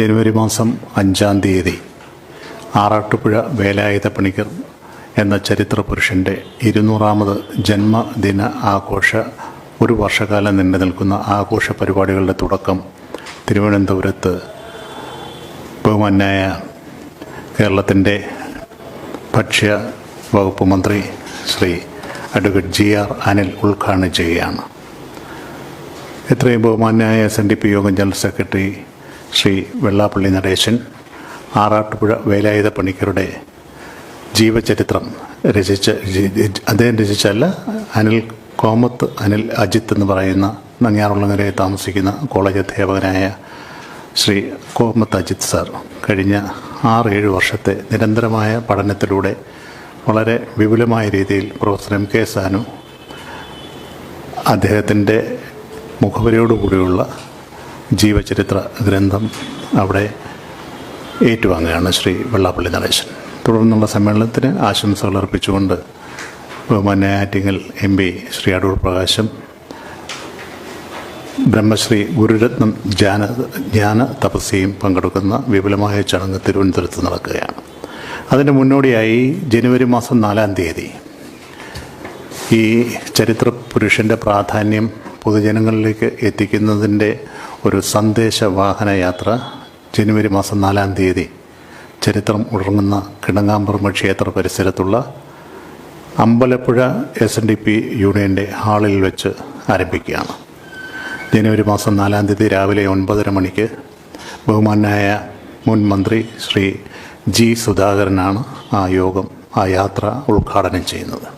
ജനുവരി മാസം അഞ്ചാം തീയതി ആറാട്ടുപുഴ വേലായുധ പണിക്കർ എന്ന ചരിത്ര പുരുഷന്റെ ഇരുന്നൂറാമത് ജന്മദിന ആഘോഷ ഒരു വർഷകാലം നിൽക്കുന്ന ആഘോഷ പരിപാടികളുടെ തുടക്കം തിരുവനന്തപുരത്ത് ബഹുമാനായ കേരളത്തിന്റെ ഭക്ഷ്യ വകുപ്പ് മന്ത്രി Shri advocate G R Anil ഉദ്ഘാടനം ചെയ്യുകയാണ്. എത്രയും ബഹുമാനായ S N D P Yogam general secretary Shri Vellappally Natesan Arattupuzha Velayudha പണിക്കരുടെ ജീവചരിത്രം രചിച്ച അദ്ദേഹം രചിച്ചല്ല അനിൽ കോമത്ത് അനിൽ അജിത്ത് എന്ന് പറയുന്ന നങ്ങിയാറുള്ളങ്ങരയിൽ താമസിക്കുന്ന കോളേജ് അധ്യാപകനായ ശ്രീ കോമത്ത് അജിത് സാർ കഴിഞ്ഞ ആറ് ഏഴ് വർഷത്തെ നിരന്തരമായ പഠനത്തിലൂടെ വളരെ വിപുലമായ രീതിയിൽ പ്രൊഫസർ എം കെ സാനു അദ്ദേഹത്തിന്റെ മുഖവരിയോടുകൂടിയുള്ള ജീവചരിത്ര ഗ്രന്ഥം അവിടെ ഏറ്റുവാങ്ങുകയാണ് ശ്രീ വെള്ളാപ്പള്ളി നടേശൻ. തുടർന്നുള്ള സമ്മേളനത്തിന് ആശംസകൾ അർപ്പിച്ചുകൊണ്ട് ബഹുമാന്യ എം പി ശ്രീ അടൂർ പ്രകാശം ബ്രഹ്മശ്രീ ഗുരുരത്നം ജ്ഞാന ജ്ഞാന തപസ്യയും പങ്കെടുക്കുന്ന വിപുലമായ ചടങ്ങ് തിരുവനന്തപുരത്ത് നടക്കുകയാണ്. അതിന് മുന്നോടിയായി ജനുവരി മാസം നാലാം തീയതി ഈ ചരിത്ര പുരുഷന്റെ പ്രാധാന്യം പൊതുജനങ്ങളിലേക്ക് എത്തിക്കുന്നതിന്റെ ഒരു സന്ദേശ വാഹന യാത്ര ജനുവരി മാസം നാലാം തീയതി. ചരിത്രം ഉടങ്ങുന്ന കിണങ്ങാമ്പറമ്പ് ക്ഷേത്ര പരിസരത്തുള്ള Ambalappuzha S N D P യൂണിയന്റെ ഹാളിൽ വെച്ച് ആരംഭിക്കുകയാണ്. ജനുവരി മാസം നാലാം തീയതി രാവിലെ ഒൻപതര മണിക്ക് ബഹുമാനായ മുൻ മന്ത്രി ശ്രീ ജി സുധാകരനാണ് ആ യോഗം ആ യാത്ര ഉദ്ഘാടനം ചെയ്യുന്നത്.